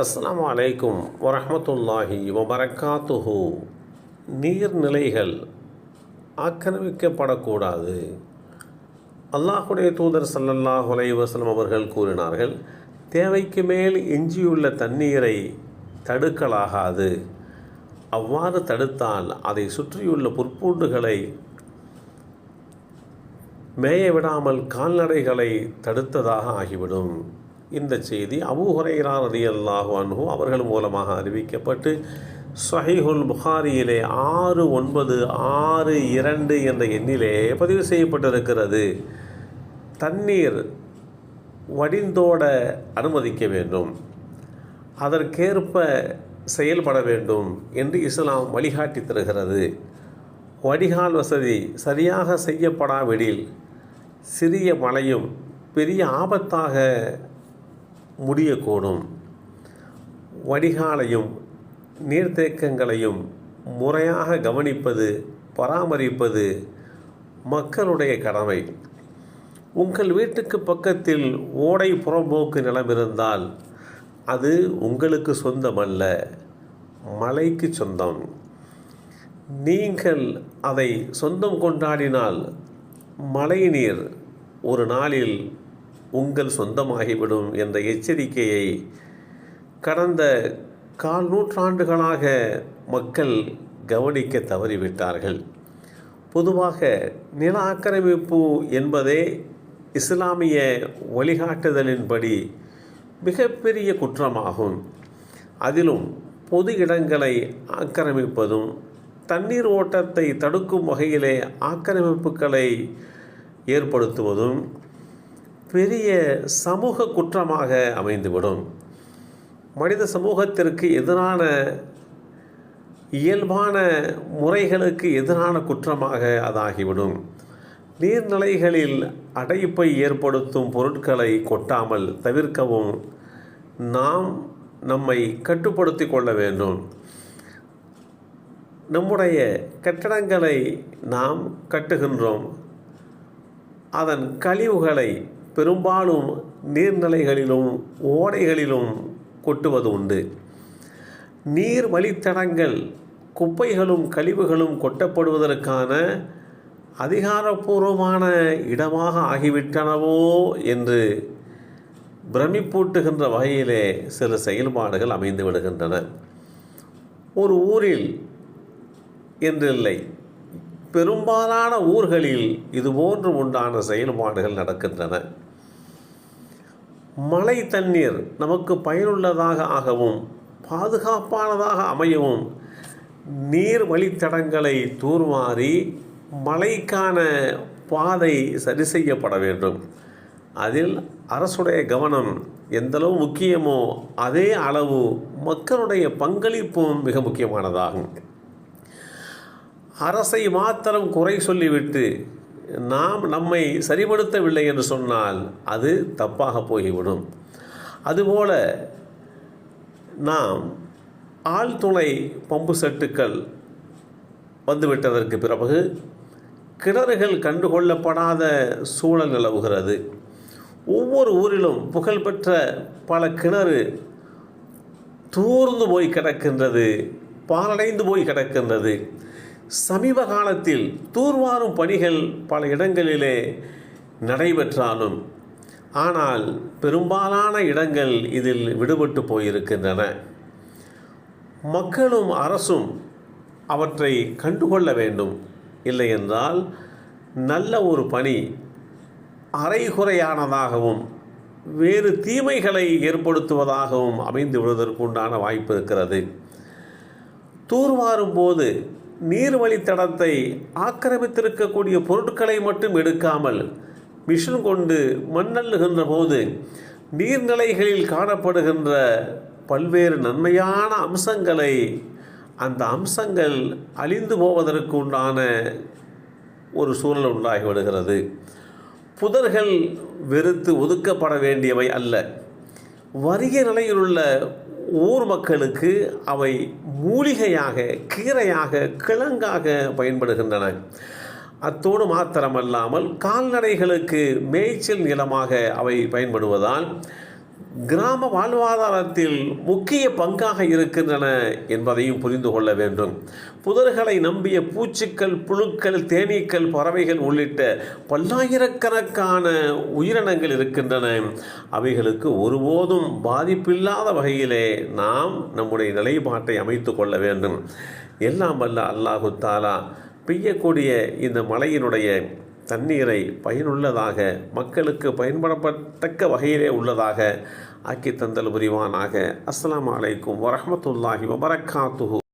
அஸ்லாம் அலைக்கும் வரமத்துல்லாஹி வபரகாத்துஹு நீர்நிலைகள் ஆக்கிரமிக்கப்படக்கூடாது. அல்லாஹுடைய தூதர் சல்லல்லாஹ் வலைவசலம் அவர்கள் கூறினார்கள் தேவைக்கு மேல் எஞ்சியுள்ள தண்ணீரை தடுக்கலாகாது. அவ்வாறு தடுத்தால் அதை சுற்றியுள்ள புற்பூண்டுகளை மேய விடாமல் கால்நடைகளை தடுத்ததாக ஆகிவிடும். இந்த செய்தி அபூ ஹுரைரா ரலியல்லாஹு அன்ஹு அவர்கள் மூலமாக அறிவிக்கப்பட்டு சஹிஹுல் புகாரியிலே ஆறு ஒன்பது ஆறு இரண்டு என்ற எண்ணிலே பதிவு செய்யப்பட்டிருக்கிறது. தண்ணீர் வடிந்தோட அனுமதிக்க வேண்டும். அதற்கேற்ப செயல்பட வேண்டும் என்று இஸ்லாம் வழிகாட்டி தருகிறது. வடிகால் வசதி சரியாக செய்யப்படாவிடில் சிறிய மழையும் பெரிய ஆபத்தாக முடியக்கூடும். வடிகாலையும் நீர்த்தேக்கங்களையும் முறையாக கவனிப்பது பராமரிப்பது மக்களுடைய கடமை. உங்கள் வீட்டுக்கு பக்கத்தில் ஓடை புறம்போக்கு நிலம் இருந்தால் அது உங்களுக்கு சொந்தமல்ல மலைக்கு சொந்தம். நீங்கள் அதை சொந்தம் கொண்டாடினால் மழைநீர் ஒரு நாளில் உங்கள் சொந்தமாகிவிடும் என்ற எச்சரிக்கையை கடந்த கால் நூற்றாண்டுகளாக மக்கள் கவனிக்க தவறிவிட்டார்கள். பொதுவாக நில ஆக்கிரமிப்பு என்பதே இஸ்லாமிய வழிகாட்டுதலின்படி மிகப்பெரிய குற்றமாகும். அதிலும் பொது இடங்களை ஆக்கிரமிப்பதும் தண்ணீர் ஓட்டத்தை தடுக்கும் வகையிலே ஆக்கிரமிப்புகளை ஏற்படுத்துவதும் பெரிய சமூக குற்றமாக அமைந்துவிடும். மனித சமூகத்திற்கு எதிரான இயல்பான முறைகளுக்கு எதிரான குற்றமாக அதாகிவிடும். நீர்நிலைகளில் அடைப்பை ஏற்படுத்தும் பொருட்களை கொட்டாமல் தவிர்க்கவும் நாம் நம்மை கட்டுப்படுத்தி கொள்ள வேண்டும். நம்முடைய கட்டடங்களை நாம் கட்டுகின்றோம். அதன் கழிவுகளை பெரும்பாலும் நீர்நிலைகளிலும் ஓடைகளிலும் கொட்டுவது உண்டு. நீர் வழித்தடங்கள் குப்பைகளும் கழிவுகளும் கொட்டப்படுவதற்கான அதிகாரப்பூர்வமான இடமாக ஆகிவிட்டனவோ என்று பிரமிப்பூட்டுகின்ற வகையிலே சில செயல்பாடுகள் அமைந்து விடுகின்றன. ஒரு ஊரில் என்றில்லை பெரும்பாலான ஊர்களில் இதுபோன்று உண்டான செயல்பாடுகள் நடக்கின்றன. மழை தண்ணீர் நமக்கு பயனுள்ளதாக ஆகவும் பாதுகாப்பானதாக அமையவும் நீர் வழித்தடங்களை தூர்வாரி மழைக்கான பாதை சரி செய்யப்பட வேண்டும். அதில் அரசுடைய கவனம் எந்தளவு முக்கியமோ அதே அளவு மக்களுடைய பங்களிப்பும் மிக முக்கியமானதாகும். அரசை மாத்திரம் குறை சொல்லிவிட்டு நாம் நம்மை சரிபடுத்தவில்லை என்று சொன்னால் அது தப்பாக போய்விடும். அதுபோல நாம் ஆழ்துளை பம்பு செட்டுக்கள் வந்துவிட்டதற்கு பிறகு கிணறுகள் கண்டுகொள்ளப்படாத சூழல் நிலவுகிறது. ஒவ்வொரு ஊரிலும் புகழ்பெற்ற பல கிணறு தூர்ந்து போய் கிடக்கின்றது பாலடைந்து போய் கிடக்கின்றது. சமீப காலத்தில் தூர்வாரும் பணிகள் பல இடங்களிலே நடைபெற்றாலும் ஆனால் பெரும்பாலான இடங்கள் இதில் விடுபட்டு போயிருக்கின்றன. மக்களும் அரசும் அவற்றை கண்டுகொள்ள வேண்டும். இல்லை என்றால் நல்ல ஒரு பணி அரைகுறையானதாகவும் வேறு தீமைகளை ஏற்படுத்துவதாகவும் அமைந்து விடுவதற்குண்டான வாய்ப்பு இருக்கிறது. தூர்வாரும் போது நீர்வழித்தடத்தை ஆக்கிரமித்திருக்கக்கூடிய பொருட்களை மட்டும் எடுக்காமல் மிஷின் கொண்டு மண்ணல்லுகின்ற போது நீர்நிலைகளில் காணப்படுகின்ற பல்வேறு நன்மையான அம்சங்களை அந்த அம்சங்கள் அழிந்து போவதற்கு உண்டான ஒரு சூழல் உண்டாகி விடுகிறது. புதர்கள் வெறுத்து ஒதுக்கப்பட வேண்டியவை அல்ல. வறிய நிலையிலுள்ள ஊர் மக்களுக்கு அவை மூலிகையாக கீரையாக கிழங்காக பயன்படுகின்றன. அத்தோடு மாத்திரமல்லாமல் கால்நடைகளுக்கு மேய்ச்சல் நிலமாக அவை பயன்படுவதால் கிராம வாழ்வாதாரத்தில் முக்கிய பங்காக இருக்கின்றன என்பதையும் புரிந்து கொள்ள வேண்டும். புதர்களை நம்பிய பூச்சிக்கள் புழுக்கள் தேனீக்கள் பறவைகள் உள்ளிட்ட பல்லாயிரக்கணக்கான உயிரினங்கள் இருக்கின்றன. அவைகளுக்கு ஒருபோதும் பாதிப்பில்லாத வகையிலே நாம் நம்முடைய நிலைப்பாட்டை அமைத்து கொள்ள வேண்டும். எல்லாம் வல்ல அல்லாஹு தாலா பெய்யக்கூடிய இந்த மழையினுடைய தண்ணீரை பயனுள்ளதாக மக்களுக்கு பயன்படப்பட்டக்க வகையிலே உள்ளதாக ஆக்கி தந்தல் புரிவானாக. அஸ்லாம் அலைக்கும் வரமத்துல்லாஹி வபரக்காத்துஹு